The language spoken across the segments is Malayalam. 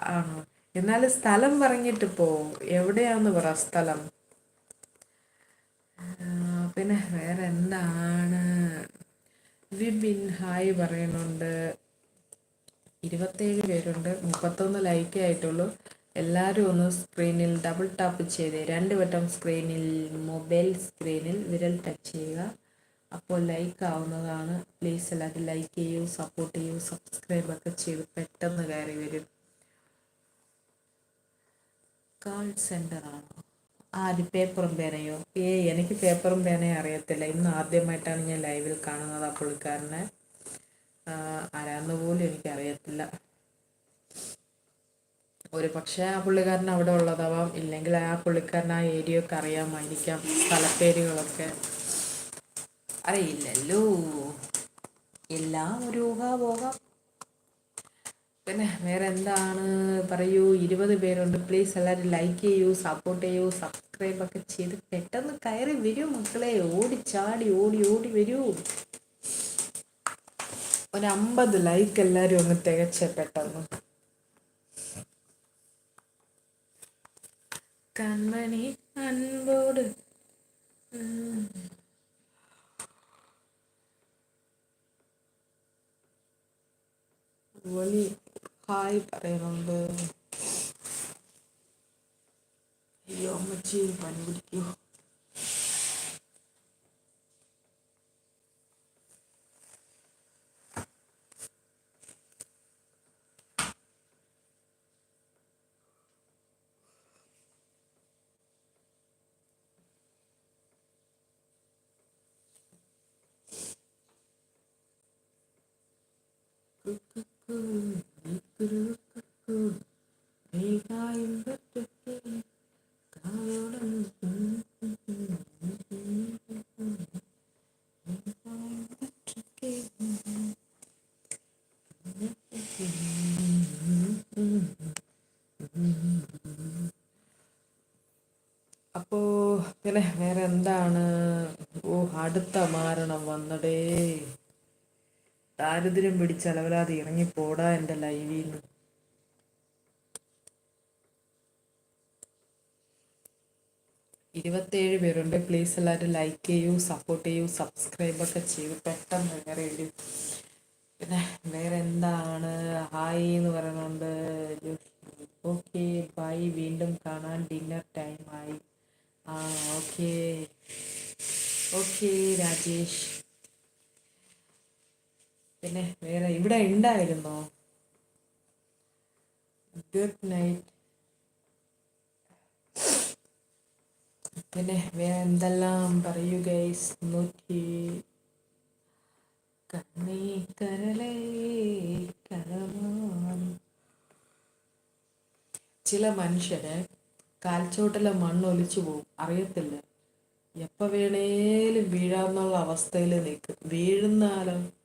ആണോ. എന്നാൽ സ്ഥലം പറഞ്ഞിട്ട് പോ. എവിടെയാന്ന് പറ സ്ഥലം. പിന്നെ വേറെ എന്താണ് വിബിൻ ഹായ് പറയുന്നുണ്ട്. ഇരുപത്തേഴ് പേരുണ്ട്. മുപ്പത്തൊന്ന് ലൈക്ക് ആയിട്ടുള്ളൂ. എല്ലാവരും ഒന്ന് സ്ക്രീനിൽ ഡബിൾ ടാപ്പ് ചെയ്ത്. രണ്ട് വട്ടം സ്ക്രീനിൽ മൊബൈൽ സ്ക്രീനിൽ വിരൽ ടച്ച് ചെയ്യുക. അപ്പോൾ ലൈക്ക് ആവുന്നതാണ്. പ്ലീസ് എല്ലാവരും ലൈക്ക് ചെയ്യൂ സപ്പോർട്ട് ചെയ്യൂ സബ്സ്ക്രൈബ് ഒക്കെ ചെയ്ത് പെട്ടെന്ന് കയറി വരും. കാൾ സെന്ററാണ് ആര് പേപ്പറും പേനയോ ഏ എനിക്ക് പേപ്പറും പേനയും അറിയത്തില്ല. ഇന്ന് ആദ്യമായിട്ടാണ് ഞാൻ ലൈവിൽ കാണുന്നത് ആ പുള്ളിക്കാരനെ. ആരാന്ന് പോലും എനിക്കറിയത്തില്ല. ഒരു പക്ഷേ ആ പുള്ളിക്കാരൻ അവിടെ ഉള്ളതാവാം. ഇല്ലെങ്കിൽ ആ പുള്ളിക്കാരൻ ആ ഏരിയ ഒക്കെ അറിയാമായിരിക്കാം. സ്ഥലപ്പേരുകളൊക്കെ. അറിയില്ലല്ലോ. എല്ലാം ഒരു ഊഹാപോഹാം. പിന്നെ വേറെ എന്താണ് പറയൂ. ഇരുപത് പേരുണ്ട്. പ്ലീസ് എല്ലാവരും ലൈക്ക് ചെയ്യൂ സപ്പോർട്ട് ചെയ്യൂ സബ്സ്ക്രൈബ് ഒക്കെ ചെയ്ത് പെട്ടെന്ന് കയറി വരൂ മക്കളെ. ഓടി ചാടി ഓടി ഓടി വരൂ. ഒരു അമ്പത് ലൈക്ക് എല്ലാവരും ഒന്ന് തികച്ച പെട്ടെന്ന്. കൺമണി അൻപോട്. ഉം. വലി ഹായ് പറയുന്നുണ്ട് അയ്യോ അമ്മച്ചി പനി പിടിക്കൂ അപ്പോ പിന്നെ വേറെ എന്താണ്? ഓ അടുത്ത മാരണം വന്നടേ. ദാരിദ്ര്യം പിടിച്ച് അലവലാതെ ഇറങ്ങിപ്പോടാ എന്റെ ലൈവിൽ നിന്ന് ഇരുപത്തേഴ് പേരുണ്ട്. പ്ലീസ് എല്ലാവരും ലൈക്ക് ചെയ്യൂ സപ്പോർട്ട് ചെയ്യൂ സബ്സ്ക്രൈബ് ഒക്കെ ചെയ്യൂ. പെട്ടെന്ന് കയറി ഇടൂ പിന്നെ വേറെ എന്താണ്? ഹായ് എന്ന് പറയുന്നുണ്ട്. ഓക്കെ ബൈ വീണ്ടും കാണാൻ ഡിന്നർ ടൈം ആയി. ആ ഓക്കെ ഓക്കെ രാജേഷ്. പിന്നെ വേറെ ഇവിടെ ഉണ്ടായിരുന്നോ ഗുഡ് നൈറ്റ് പിന്നെ വേറെ എന്തെല്ലാം പറയൂ ഗൈസ് നൂറ്റി കണ്ണീ കരളേ. കരമാൻ ചില മനുഷ്യര് കാൽച്ചോട്ടിലെ മണ്ണ് ഒലിച്ചു പോകും. അറിയത്തില്ല. എപ്പോൾ വേണേലും വീഴാന്നുള്ള അവസ്ഥയിൽ നിൽക്കും. വീഴുന്നാലും?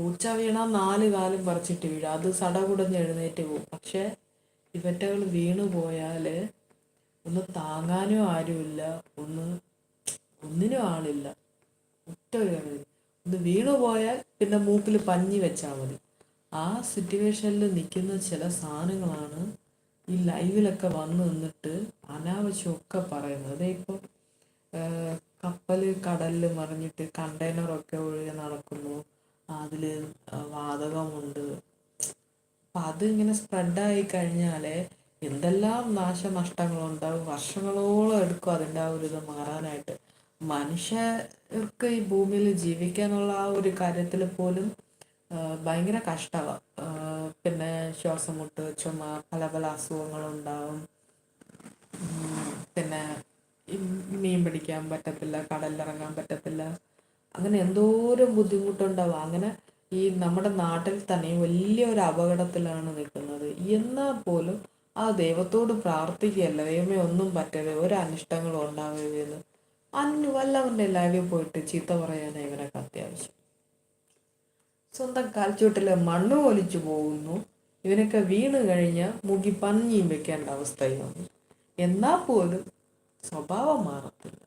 പൂച്ച വീണാൽ നാല് കാലും പറിച്ചിട്ട് വീഴും. അത് സടകുടഞ്ഞ് എഴുന്നേറ്റ് പോകും. പക്ഷെ ഇവറ്റകൾ വീണു പോയാൽ ഒന്ന് താങ്ങാനും ആരുമില്ല. ഒന്ന് ഒന്നിനും ആളില്ല. ഒറ്റ ഒരു കാര്യം. ഒന്ന് വീണു പോയാൽ പിന്നെ മൂക്കിൽ പഞ്ഞി വെച്ചാൽ മതി. ആ സിറ്റുവേഷനിൽ നിൽക്കുന്ന ചില സാധനങ്ങളാണ് ഈ ലൈവിലൊക്കെ വന്ന് നിന്നിട്ട് അനാവശ്യമൊക്കെ പറയുന്നത്. ഇപ്പോൾ കപ്പൽ കടലിൽ മറിഞ്ഞിട്ട് കണ്ടെയ്നറൊക്കെ ഒഴുകി നടക്കുന്നു അതിൽ വാതകമുണ്ട്. അപ്പം അതിങ്ങനെ സ്പ്രെഡായി കഴിഞ്ഞാൽ എന്തെല്ലാം നാശനഷ്ടങ്ങളുണ്ടാവും വർഷങ്ങളോളം എടുക്കും അതിന്റെ ആ ഒരു ഇത് മാറാനായിട്ട്. മനുഷ്യർക്ക് ഈ ഭൂമിയിൽ ജീവിക്കാനുള്ള ആ ഒരു കാര്യത്തിൽ പോലും ഭയങ്കര കഷ്ടമാണ് പിന്നെ ശ്വാസം മുട്ട് ചുമ പല പല അസുഖങ്ങളുണ്ടാവും. പിന്നെ മീൻ പിടിക്കാൻ പറ്റത്തില്ല കടലിലിറങ്ങാൻ പറ്റത്തില്ല. അങ്ങനെ എന്തോരം ബുദ്ധിമുട്ടുണ്ടാവും. അങ്ങനെ ഈ നമ്മുടെ നാട്ടിൽ തന്നെ വലിയ ഒരു അപകടത്തിലാണ് നിൽക്കുന്നത്. എന്നാൽ പോലും ആ ദൈവത്തോട് പ്രാർത്ഥിക്കുകയല്ല ദൈവമേ ഒന്നും പറ്റരുത് ഒരു അനിഷ്ടങ്ങളും ഉണ്ടാകരുതെന്ന് അന്ന് വല്ലവന്റെ ലൈവിൽ പോയിട്ട് ചീത്ത പറയാനാണ് ഇവനൊക്കെ അത്യാവശ്യം. സ്വന്തം കാൽച്ചുവട്ടിലെ മണ്ണ് ഒലിച്ചു പോകുന്നു. ഇവനൊക്കെ വീണ് കഴിഞ്ഞാൽ മുഖി പഞ്ഞിയും വെക്കേണ്ട അവസ്ഥയാണ് എന്നാൽ പോലും സ്വഭാവം മാറത്തില്ല.